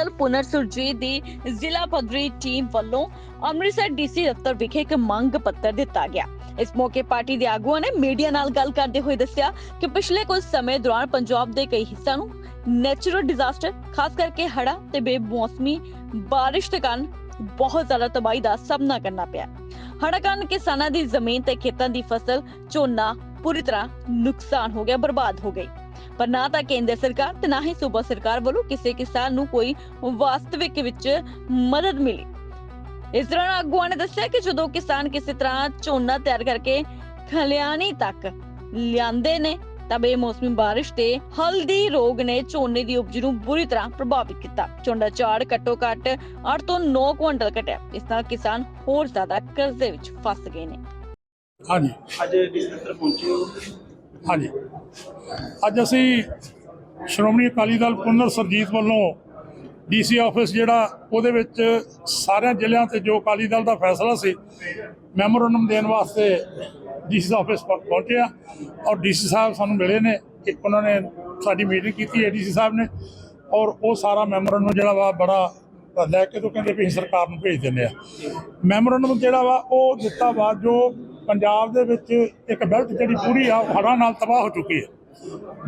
ਦਲ ਪੁਨਰ ਸੁਰਜੀਤ ਦੀ ਜ਼ਿਲ੍ਹਾ ਪੱਧਰੀ ਟੀਮ ਵੱਲੋਂ ਅੰਮ੍ਰਿਤਸਰ ਡੀਸੀ ਦਫ਼ਤਰ ਵਿਖੇ ਇੱਕ ਮੰਗ ਪੱਤਰ ਦਿੱਤਾ ਗਿਆ। ਇਸ ਮੌਕੇ ਪਾਰਟੀ ਦੇ ਆਗੂਆਂ ਨੇ ਮੀਡੀਆ ਨਾਲ ਗੱਲ ਕਰਦੇ ਹੋਏ ਦੱਸਿਆ ਕਿ ਪਿਛਲੇ ਕੁਝ ਸਮੇਂ ਦੌਰਾਨ ਪੰਜਾਬ ਦੇ ਕਈ ਹਿੱਸਿਆਂ ਨੂੰ ਨੈਚੁਰਲ ਡਿਜ਼ਾਸਟਰ ਖਾਸ ਕਰਕੇ ਹੜਾ ਤੇ ਬੇਮੌਸਮੀ ਬਾਰਿਸ਼ ਦੇ ਕਾਰਨ ਬਹੁਤ ਜ਼ਿਆਦਾ ਤਬਾਹੀ ਦਾ ਸਾਹਮਣਾ ਕਰਨਾ ਪਿਆ। ਹੜ੍ਹਾਂ ਕਾਰਨ ਕਿਸਾਨਾਂ ਦੀ ਜ਼ਮੀਨ ਤੇ ਖੇਤਾਂ ਦੀ ਫਸਲ, ਝੋਨਾ ਪੂਰੀ ਤਰ੍ਹਾਂ ਨੁਕਸਾਨ ਹੋ ਗਿਆ, ਬਰਬਾਦ ਹੋ ਗਈ। ਪਰ ਨਾ ਤਾਂ ਕੇਂਦਰ ਸਰਕਾਰ ਤੇ ਨਾ ਹੀ ਸੂਬਾ ਸਰਕਾਰ ਵੱਲੋਂ ਕਿਸੇ ਕਿਸਾਨ ਨੂੰ ਕੋਈ ਵਾਸਤਵਿਕ ਵਿੱਚ ਮਦਦ ਮਿਲੀ। ਇਸ ਦੌਰਾਨ ਆਗੂਆਂ ਨੇ ਦੱਸਿਆ ਕਿ ਜਦੋਂ ਕਿਸਾਨ ਕਿਸੇ ਤਰ੍ਹਾਂ ਝੋਨਾ ਤਿਆਰ ਕਰਕੇ ਖਲਿਆਣੀ ਤੱਕ ਲਿਆਂਦੇ ਨੇ, ਤਾਂ ਬੇਮੌਸਮੀ ਬਾਰਿਸ਼ ਤੇ ਹਲਦੀ ਰੋਗ ਨੇ ਝੋਨੇ ਦੀ ਉਪਜ ਨੂੰ ਬੁਰੀ ਤਰ੍ਹਾਂ ਪ੍ਰਭਾਵਿਤ ਕੀਤਾ। ਝੋਨਾ ਝਾੜ ਘੱਟੋ ਘੱਟ 8 ਤੋਂ 9 ਕੁਇੰਟਲ ਘਟਿਆ। ਇਸ ਨਾਲ ਕਿਸਾਨ ਹੋਰ ਜ਼ਿਆਦਾ ਕਰਜ਼ੇ ਵਿੱਚ ਫਸ ਗਏ ਨੇ। ਹਾਂਜੀ। ਅੱਜ ਡਿਸਟ੍ਰਿਕਟ ਪਹੁੰਚੇ ਹੋ? ਹਾਂਜੀ। ਅੱਜ ਅਸੀਂ ਸ਼੍ਰੋਮਣੀ ਅਕਾਲੀ ਦਲ ਪੁਨਰ ਸਰਜੀਤ ਵੱਲੋਂ ਡੀਸੀ ਆਫਿਸ ਜਿਹੜਾ ਉਹਦੇ ਵਿੱਚ ਸਾਰਿਆਂ ਜ਼ਿਲ੍ਹਿਆਂ ਤੇ ਜੋ ਅਕਾਲੀ ਦਲ ਦਾ ਫੈਸਲਾ ਸੀ ਮੈਮੋਰੰਡਮ ਦੇਣ ਵਾਸਤੇ ਡੀਸੀ ਆਫਿਸ ਪ- ਪਹੁੰਚੇ ਆ ਔਰ ਡੀਸੀ ਸਾਹਿਬ ਸਾਨੂੰ ਮਿਲੇ ਨੇ। ਕਿ ਉਹਨਾਂ ਨੇ ਸਾਡੀ ਮੀਟਿੰਗ ਕੀਤੀ ਹੈ ਡੀਸੀ ਸਾਹਿਬ ਨੇ ਔਰ ਉਹ ਸਾਰਾ ਮੈਮੋਰੰਡਮ ਜਿਹੜਾ ਵਾ ਬੜਾ ਲੈ ਕੇ ਤੋਂ ਕਹਿੰਦੇ ਵੀ ਸਰਕਾਰ ਨੂੰ ਭੇਜ ਦਿੰਦੇ ਆ ਮੈਮੋਰੰਡਮ ਜਿਹੜਾ ਵਾ ਉਹ ਦਿੱਤਾ ਵਾ ਜੋ ਪੰਜਾਬ ਦੇ ਵਿੱਚ ਇੱਕ ਬੈਲਟ ਜਿਹੜੀ ਪੂਰੀ ਆ ਉਹ ਹੜ੍ਹਾਂ ਨਾਲ ਤਬਾਹ ਹੋ ਚੁੱਕੀ ਹੈ।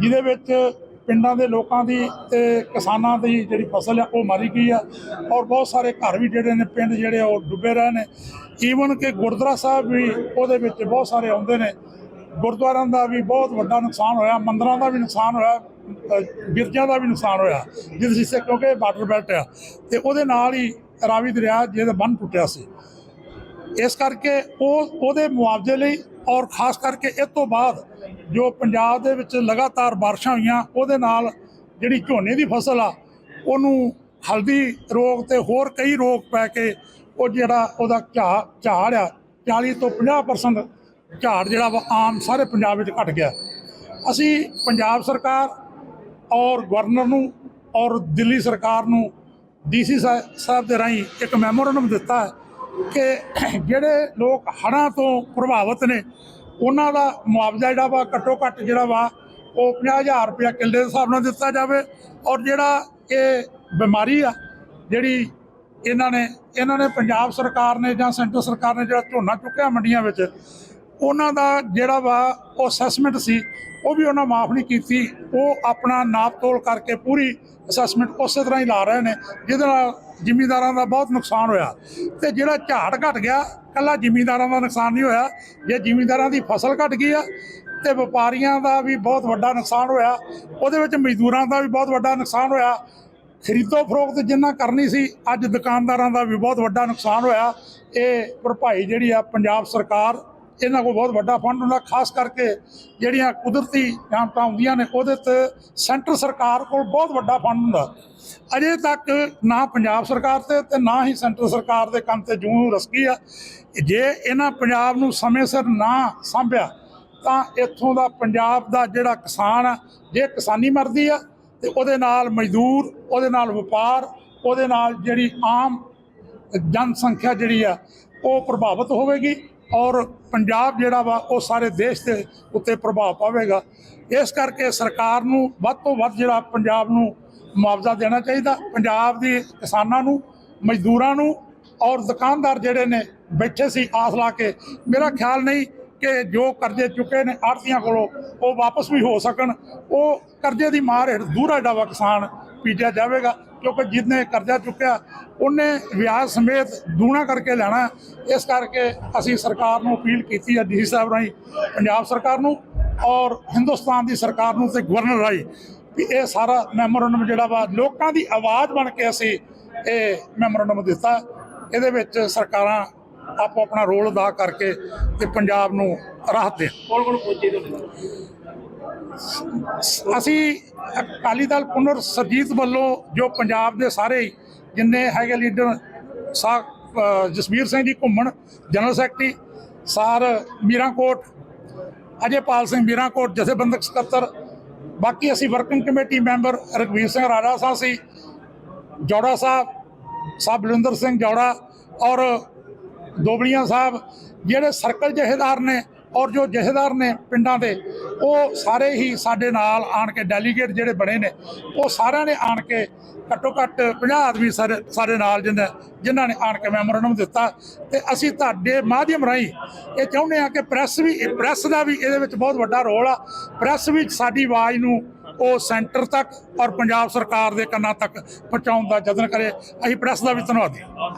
ਜਿਹਦੇ ਵਿੱਚ ਪਿੰਡਾਂ ਦੇ ਲੋਕਾਂ ਦੀ ਤੇ ਕਿਸਾਨਾਂ ਦੀ ਜਿਹੜੀ ਫਸਲ ਆ ਉਹ ਮਾਰੀ ਗਈ ਆ ਔਰ ਬਹੁਤ ਸਾਰੇ ਘਰ ਵੀ ਜਿਹੜੇ ਨੇ ਪਿੰਡ ਜਿਹੜੇ ਆ ਉਹ ਡੁੱਬੇ ਰਹੇ ਨੇ। ਈਵਨ ਕਿ ਗੁਰਦੁਆਰਾ ਸਾਹਿਬ ਵੀ ਉਹਦੇ ਵਿੱਚ ਬਹੁਤ ਸਾਰੇ ਆਉਂਦੇ ਨੇ। ਗੁਰਦੁਆਰਿਆਂ ਦਾ ਵੀ ਬਹੁਤ ਵੱਡਾ ਨੁਕਸਾਨ ਹੋਇਆ ਮੰਦਰਾਂ ਦਾ ਵੀ ਨੁਕਸਾਨ ਹੋਇਆ ਅ, ਗਿਰਜਾਂ ਦਾ ਵੀ ਨੁਕਸਾਨ ਹੋਇਆ ਜਿਸ ਹਿੱਸੇ ਕਿਉਂਕਿ ਬਾਰਡਰ ਬੈਲਟ ਆ। ਤੇ ਉਹਦੇ ਨਾਲ ਹੀ ਰਾਵੀ ਦਰਿਆ ਜਿਹਦਾ ਬੰਨ ਟੁੱਟਿਆ ਸੀ। ਇਸ ਕਰਕੇ ਉਹ ਉਹਦੇ ਮੁਆਵਜ਼ੇ ਲਈ ਔਰ ਖਾਸ ਕਰਕੇ ਇਸ ਤੋਂ ਬਾਅਦ ਜੋ ਪੰਜਾਬ ਦੇ ਵਿੱਚ ਲਗਾਤਾਰ ਬਾਰਿਸ਼ਾਂ ਹੋਈਆਂ, ਉਹਦੇ ਨਾਲ ਜਿਹੜੀ ਝੋਨੇ ਦੀ ਫਸਲ ਆ, ਉਹਨੂੰ ਹਲਦੀ ਰੋਗ ਤੇ ਹੋਰ ਕਈ ਰੋਗ ਪੈ ਕੇ ਉਹ ਜਿਹੜਾ ਉਹਦਾ ਝਾੜ ਝਾੜ ਆ 40 ਤੋਂ 50% ਝਾੜ ਜਿਹੜਾ ਵਾ ਆਮ ਸਾਰੇ ਪੰਜਾਬ ਵਿੱਚ ਘਟ ਗਿਆ। ਅਸੀਂ ਪੰਜਾਬ ਸਰਕਾਰ ਔਰ ਗਵਰਨਰ ਨੂੰ ਔਰ ਦਿੱਲੀ ਸਰਕਾਰ ਨੂੰ ਡੀਸੀ ਸਾਹਿਬ ਦੇ ਰਾਹੀਂ ਇੱਕ ਮੈਮੋਰੰਡਮ ਦਿੱਤਾ ਹੈ ਕਿ ਜਿਹੜੇ ਲੋਕ ਹੜ੍ਹਾਂ ਤੋਂ ਪ੍ਰਭਾਵਿਤ ਨੇ, ਉਹਨਾਂ ਦਾ ਮੁਆਵਜ਼ਾ ਜਿਹੜਾ ਵਾ ਘੱਟੋ ਘੱਟ ਜਿਹੜਾ ਵਾ ਉਹ 50000 ਰੁਪਇਆ ਕਿੱਲੇ ਦੇ ਹਿਸਾਬ ਨਾਲ ਦਿੱਤਾ ਜਾਵੇ। ਔਰ ਜਿਹੜਾ ਇਹ ਬਿਮਾਰੀ ਆ, ਜਿਹੜੀ ਇਹਨਾਂ ਨੇ ਇਹਨਾਂ ਨੇ ਪੰਜਾਬ ਸਰਕਾਰ ਨੇ ਜਾਂ ਸੈਂਟਰ ਸਰਕਾਰ ਨੇ ਜਿਹੜਾ ਝੋਨਾ ਚੁੱਕਿਆ ਮੰਡੀਆਂ ਵਿੱਚ, ਉਹਨਾਂ ਦਾ ਜਿਹੜਾ ਵਾ ਉਹ ਅਸੈਸਮੈਂਟ ਸੀ, ਉਹ ਵੀ ਉਹਨਾਂ ਮਾਫ ਨਹੀਂ ਕੀਤੀ। ਉਹ ਆਪਣਾ ਨਾਪ ਤੋਲ ਕਰਕੇ ਪੂਰੀ ਅਸੈਸਮੈਂਟ ਉਸੇ ਤਰ੍ਹਾਂ ਹੀ ਲਾ ਰਹੇ ਨੇ, ਜਿਹਦੇ ਨਾਲ ਜ਼ਿਮੀਂਦਾਰਾਂ ਦਾ ਬਹੁਤ ਨੁਕਸਾਨ ਹੋਇਆ। ਤੇ ਜਿਹੜਾ ਝਾੜ ਘਟ ਗਿਆ, ਕੱਲਾ ਜ਼ਿਮੀਂਦਾਰਾਂ ਦਾ ਨੁਕਸਾਨ ਨਹੀਂ ਹੋਇਆ। ਜੇ ਜ਼ਿਮੀਂਦਾਰਾਂ ਦੀ ਫਸਲ ਘਟ ਗਈ ਆ, ਤੇ ਵਪਾਰੀਆਂ ਦਾ ਵੀ ਬਹੁਤ ਵੱਡਾ ਨੁਕਸਾਨ ਹੋਇਆ। ਉਹਦੇ ਵਿੱਚ ਮਜ਼ਦੂਰਾਂ ਦਾ ਵੀ ਬਹੁਤ ਵੱਡਾ ਨੁਕਸਾਨ ਹੋਇਆ। ਖਰੀਦੋ ਫਰੋਖਤ ਜਿੰਨਾ ਕਰਨੀ ਸੀ, ਅੱਜ ਦੁਕਾਨਦਾਰਾਂ ਦਾ ਵੀ ਬਹੁਤ ਵੱਡਾ ਨੁਕਸਾਨ ਹੋਇਆ। ਇਹ ਭਰਪਾਈ ਜਿਹੜੀ ਆ ਪੰਜਾਬ ਸਰਕਾਰ ਇਹਨਾਂ ਕੋਲ ਬਹੁਤ ਵੱਡਾ ਫੰਡ ਹੁੰਦਾ, ਖਾਸ ਕਰਕੇ ਜਿਹੜੀਆਂ ਕੁਦਰਤੀ ਜਾਮਤਾਂ ਹੁੰਦੀਆਂ ਨੇ, ਉਹਦੇ ਤੇ ਸੈਂਟਰ ਸਰਕਾਰ ਕੋਲ ਬਹੁਤ ਵੱਡਾ ਫੰਡ ਹੁੰਦਾ। ਅਜੇ ਤੱਕ ਨਾ ਪੰਜਾਬ ਸਰਕਾਰ ਤੇ ਤੇ ਨਾ ਹੀ ਸੈਂਟਰ ਸਰਕਾਰ ਦੇ ਕੰਮ ਤੇ ਜੂੰ ਰਸਕੀ ਆ। ਜੇ ਇਹਨਾਂ ਪੰਜਾਬ ਨੂੰ ਸਮੇਂ ਸਿਰ ਨਾ ਸੰਭਿਆ, ਤਾਂ ਇੱਥੋਂ ਦਾ ਪੰਜਾਬ ਦਾ ਜਿਹੜਾ ਕਿਸਾਨ ਆ, ਜੇ ਕਿਸਾਨੀ ਮਰਦੀ ਆ, ਤੇ ਉਹਦੇ ਨਾਲ ਮਜ਼ਦੂਰ, ਉਹਦੇ ਨਾਲ ਵਪਾਰ, ਉਹਦੇ ਨਾਲ ਜਿਹੜੀ ਆਮ ਜਨਸੰਖਿਆ ਜਿਹੜੀ ਆ, ਉਹ ਪ੍ਰਭਾਵਿਤ ਹੋਵੇਗੀ। ਔਰ ਪੰਜਾਬ ਜਿਹੜਾ ਵਾ, ਉਹ ਸਾਰੇ ਦੇਸ਼ ਦੇ ਉੱਤੇ ਪ੍ਰਭਾਵ ਪਾਵੇਗਾ। ਇਸ ਕਰਕੇ ਸਰਕਾਰ ਨੂੰ ਵੱਧ ਤੋਂ ਵੱਧ ਜਿਹੜਾ ਪੰਜਾਬ ਨੂੰ ਮੁਆਵਜ਼ਾ ਦੇਣਾ ਚਾਹੀਦਾ। ਪੰਜਾਬ ਦੇ ਕਿਸਾਨਾਂ ਨੂੰ, ਮਜ਼ਦੂਰਾਂ ਨੂੰ ਔਰ ਦੁਕਾਨਦਾਰ ਜਿਹੜੇ ਨੇ, ਬੈਠੇ ਸੀ ਆਸ ਲਾ ਕੇ। ਮੇਰਾ ਖਿਆਲ ਨਹੀਂ ਕਿ ਜੋ ਕਰਜ਼ੇ ਚੁੱਕੇ ਨੇ ਆੜਤੀਆਂ ਕੋਲੋਂ, ਉਹ ਵਾਪਸ ਵੀ ਹੋ ਸਕਣ। ਉਹ ਕਰਜ਼ੇ ਦੀ ਮਾਰ ਹੇਠ ਦੂਰਾ ਵਾ ਕਿਸਾਨ ਪੀਟਿਆ ਜਾਵੇਗਾ। ਕਿਉਂਕਿ ਜਿਹਨੇ ਕਰਜ਼ਾ ਚੁੱਕਿਆ, ਉਹਨੇ ਵਿਆਜ ਸਮੇਤ ਦੂਣਾ ਕਰਕੇ ਲੈਣਾ ਇਸ ਕਰਕੇ ਅਸੀਂ ਸਰਕਾਰ ਨੂੰ ਅਪੀਲ ਕੀਤੀ ਹੈ ਡੀਸੀ ਸਾਹਿਬ ਰਾਹੀਂ, ਪੰਜਾਬ ਸਰਕਾਰ ਨੂੰ ਔਰ ਹਿੰਦੁਸਤਾਨ ਦੀ ਸਰਕਾਰ ਨੂੰ ਤੇ ਗਵਰਨਰ ਰਾਹੀਂ, ਵੀ ਇਹ ਸਾਰਾ ਮੈਮੋਰੰਡਮ ਜਿਹੜਾ ਵਾ, ਲੋਕਾਂ ਦੀ ਆਵਾਜ਼ ਬਣ ਕੇ ਅਸੀਂ ਇਹ ਮੈਮੋਰੰਡਮ ਦਿੱਤਾ ਇਹਦੇ ਵਿੱਚ ਸਰਕਾਰਾਂ ਆਪੋ ਆਪਣਾ ਰੋਲ ਅਦਾ ਕਰਕੇ ਤੇ ਪੰਜਾਬ ਨੂੰ ਰਾਹਤ ਦੇਣ। ਕੌਣ ਕੌਣ ਪਹੁੰਚੇ ਤੁਹਾਡੇ ਅਸੀਂ ਅਕਾਲੀ ਦਲ ਪੁਨਰ ਸਰਜੀਤ ਵੱਲੋਂ ਜੋ ਪੰਜਾਬ ਦੇ ਸਾਰੇ ਜਿੰਨੇ ਹੈਗੇ ਲੀਡਰ, ਸਾ ਜਸਵੀਰ ਸਿੰਘ ਜੀ ਘੁੰਮਣ, ਜਨਰਲ ਸੈਕਟਰੀ, ਸਾਰ ਮੀਰਾਂਕੋਟ, ਅਜੇਪਾਲ ਸਿੰਘ ਮੀਰਾਂਕੋਟ, ਜਥੇਬੰਦਕ ਸਕੱਤਰ, ਬਾਕੀ ਅਸੀਂ ਵਰਕਿੰਗ ਕਮੇਟੀ ਮੈਂਬਰ ਰਘਵੀਰ ਸਿੰਘ ਰਾਜਾ ਸਾਹਿਬ ਸੀ, ਜੌੜਾ ਸਾਹਿਬ ਸਾਹਿਬ ਬਲਿੰਦਰ ਸਿੰਘ ਜੌੜਾ ਔਰ ਦੋਬੜੀਆਂ ਸਾਹਿਬ, ਜਿਹੜੇ ਸਰਕਲ ਜਹੇਦਾਰ ਨੇ ਔਰ ਜੋ ਜਹੇਦਾਰ ਨੇ ਪਿੰਡਾਂ ਦੇ ਉਹ ਸਾਰੇ ਹੀ ਸਾਡੇ ਨਾਲ ਆਣ ਕੇ ਡੈਲੀਗੇਟ ਜਿਹੜੇ ਬਣੇ ਨੇ, ਉਹ ਸਾਰਿਆਂ ਨੇ ਆਣ ਕੇ ਘੱਟੋ ਘੱਟ 50 ਆਦਮੀ ਸਾਰੇ, ਸਾਡੇ ਨਾਲ ਜਿਨ੍ਹਾਂ ਜਿਨ੍ਹਾਂ ਨੇ ਆਣ ਕੇ ਮੈਮੋਰੰਡਮ ਦਿੱਤਾ ਤੇ ਅਸੀਂ ਤੁਹਾਡੇ ਮਾਧਿਅਮ ਰਾਹੀਂ ਇਹ ਚਾਹੁੰਦੇ ਆ ਕਿ ਪ੍ਰੈਸ ਵੀ ਪ੍ਰੈਸ ਦਾ ਵੀ ਇਹਦੇ ਵਿੱਚ ਬਹੁਤ ਵੱਡਾ ਰੋਲ ਆ। ਪ੍ਰੈਸ ਵੀ ਸਾਡੀ ਆਵਾਜ਼ ਨੂੰ ਉਹ ਸੈਂਟਰ ਤੱਕ ਔਰ ਪੰਜਾਬ ਸਰਕਾਰ ਦੇ ਕੰਨਾਂ ਤੱਕ ਪਹੁੰਚਾਉਣ ਦਾ ਯਤਨ ਕਰੇ। ਅਸੀਂ ਪ੍ਰੈਸ ਦਾ ਵੀ ਧੰਨਵਾਦੀ ਹਾਂ।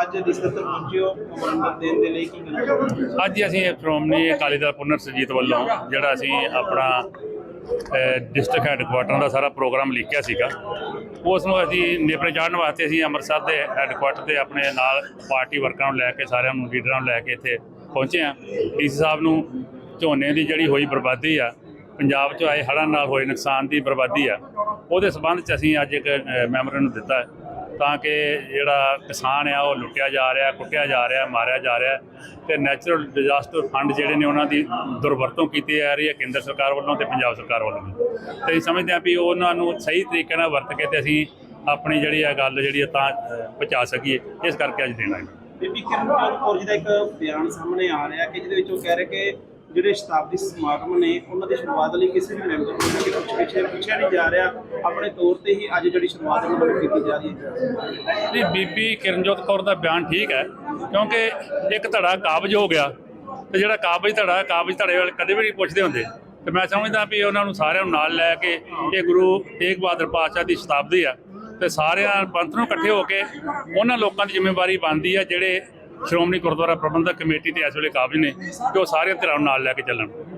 ਅੱਜ ਜਿਸ ਤਰ੍ਹਾਂ ਪਹੁੰਚੇ ਦੇਣ ਦੇ ਲਈ ਕੀ ਕਹਿਣਾ ਅੱਜ ਅਸੀਂ ਸ਼੍ਰੋਮਣੀ ਅਕਾਲੀ ਦਲ ਪੁਨਰ ਸੁਰਜੀਤ ਵੱਲੋਂ ਜਿਹੜਾ ਅਸੀਂ ਆਪਣਾ ਡਿਸਟ੍ਰਿਕਟ ਹੈੱਡਕੁਆਟਰ ਦਾ ਸਾਰਾ ਪ੍ਰੋਗਰਾਮ ਲਿਖਿਆ ਸੀਗਾ, ਉਸ ਨੂੰ ਅਸੀਂ ਨੇਪਰੇ ਚਾੜਨ ਵਾਸਤੇ ਅਸੀਂ ਅੰਮ੍ਰਿਤਸਰ ਦੇ ਹੈੱਡਕੁਆਟਰ ਤੇ ਆਪਣੇ ਨਾਲ ਪਾਰਟੀ ਵਰਕਰਾਂ ਨੂੰ ਲੈ ਕੇ ਸਾਰਿਆਂ ਨੂੰ ਲੀਡਰਾਂ ਨੂੰ ਲੈ ਕੇ ਇੱਥੇ ਪਹੁੰਚੇ ਆ ਡੀਸੀ ਸਾਹਿਬ ਨੂੰ ਝੋਨੇ ਦੀ ਜਿਹੜੀ ਹੋਈ ਬਰਬਾਦੀ ਆ, ਪੰਜਾਬ 'ਚ ਆਏ ਹੜ੍ਹਾਂ ਨਾਲ ਹੋਏ ਨੁਕਸਾਨ ਦੀ ਬਰਬਾਦੀ ਆ, ਉਹਦੇ ਸਬੰਧ 'ਚ ਅਸੀਂ ਅੱਜ ਇੱਕ ਮੈਮੋਰੈਂਡਮ ਦਿੱਤਾ ਹੈ। ਤਾਂ ਕਿ ਜਿਹੜਾ ਕਿਸਾਨ ਆ, ਉਹ ਲੁੱਟਿਆ ਜਾ ਰਿਹਾ, ਕੁੱਟਿਆ ਜਾ ਰਿਹਾ, ਮਾਰਿਆ ਜਾ ਰਿਹਾ। ਤੇ ਨੈਚੁਰਲ ਡਿਜ਼ਾਸਟਰ ਫੰਡ ਜਿਹੜੇ ਨੇ, ਉਹਨਾਂ ਦੀ ਦੁਰਵਰਤੋਂ ਕੀਤੀ ਜਾ ਰਹੀ ਹੈ, ਕੇਂਦਰ ਸਰਕਾਰ ਵੱਲੋਂ ਤੇ ਪੰਜਾਬ ਸਰਕਾਰ ਵੱਲੋਂ ਵੀ। ਤੇ ਅਸੀਂ ਸਮਝਦੇ ਹਾਂ ਵੀ ਉਹਨਾਂ ਨੂੰ ਸਹੀ ਤਰੀਕੇ ਨਾਲ ਵਰਤ ਕੇ ਤੇ ਅਸੀਂ ਆਪਣੀ ਜਿਹੜੀ ਆ ਗੱਲ ਜਿਹੜੀ ਆ ਤਾਂ ਪਹੁੰਚਾ ਸਕੀਏ। ਇਸ ਕਰਕੇ ਅੱਜ ਦੇਣਾ ਹੈ। ਬੀਬੀ ਕਿਰਨਜੋਤ ਕੌਰ ਜੀ ਦਾ ਇੱਕ ਬਿਆਨ ਸਾਹਮਣੇ ਆ ਰਿਹਾ ਕਿ ਜਿਹਦੇ ਵਿੱਚ ਉਹ ਕਹਿ ਰਹੇ ਕਿ ਜਿਹੜੇ ਸ਼ਤਾਬਦੀ ਸਮਾਗਮ ਨੇ, ਉਹਨਾਂ ਦੀ ਸ਼ੁਰੂਆਤ ਲਈ ਕਿਸੇ ਵੀ ਮੈਂਬਰ ਨੂੰ ਕਿ ਕੁਝ ਪਿੱਛੇ ਪੁੱਛਿਆ ਨਹੀਂ ਜਾ ਰਿਹਾ, ਆਪਣੇ ਤੌਰ ਤੇ ਹੀ ਅੱਜ ਜਿਹੜੀ ਸ਼ੁਰੂਆਤ ਉਹਨਾਂ ਵੱਲੋਂ ਕੀਤੀ ਜਾ ਰਹੀ ਹੈ। ਨਹੀਂ, ਬੀਬੀ ਕਿਰਨਜੋਤ ਕੌਰ ਦਾ ਬਿਆਨ ਠੀਕ ਹੈ, ਕਿਉਂਕਿ ਇੱਕ ਧੜਾ ਕਾਬਜ ਹੋ ਗਿਆ ਤੇ ਜਿਹੜਾ ਕਾਬਜ ਧੜਾ, ਕਾਬਜ ਧੜੇ ਵਾਲੇ ਕਦੇ ਵੀ ਨਹੀਂ ਪੁੱਛਦੇ ਹੁੰਦੇ। ਤੇ ਮੈਂ ਸਮਝਦਾ ਵੀ ਉਹਨਾਂ ਨੂੰ ਸਾਰਿਆਂ ਨੂੰ ਨਾਲ ਲੈ ਕੇ ਇਹ ਗੁਰੂ ਤੇਗ ਬਹਾਦਰ ਪਾਤਸ਼ਾਹ ਦੀ ਸ਼ਤਾਬਦੀ ਆ ਤੇ ਸਾਰਿਆਂ ਪੰਥ ਨੂੰ ਇਕੱਠੇ ਹੋ ਕੇ ਉਹਨਾਂ ਲੋਕਾਂ ਦੀ ਜ਼ਿੰਮੇਵਾਰੀ ਬਣਦੀ ਆ ਜਿਹੜੇ ਸ਼੍ਰੋਮਣੀ ਗੁਰਦੁਆਰਾ ਪ੍ਰਬੰਧਕ ਕਮੇਟੀ ਤੇ ਇਸ ਵੇਲੇ ਕਾਬਜ ਨੇ ਕਿ ਉਹ ਸਾਰਿਆਂ ਧਿਰਾਂ ਨੂੰ ਨਾਲ ਲੈ ਕੇ ਚੱਲਣ।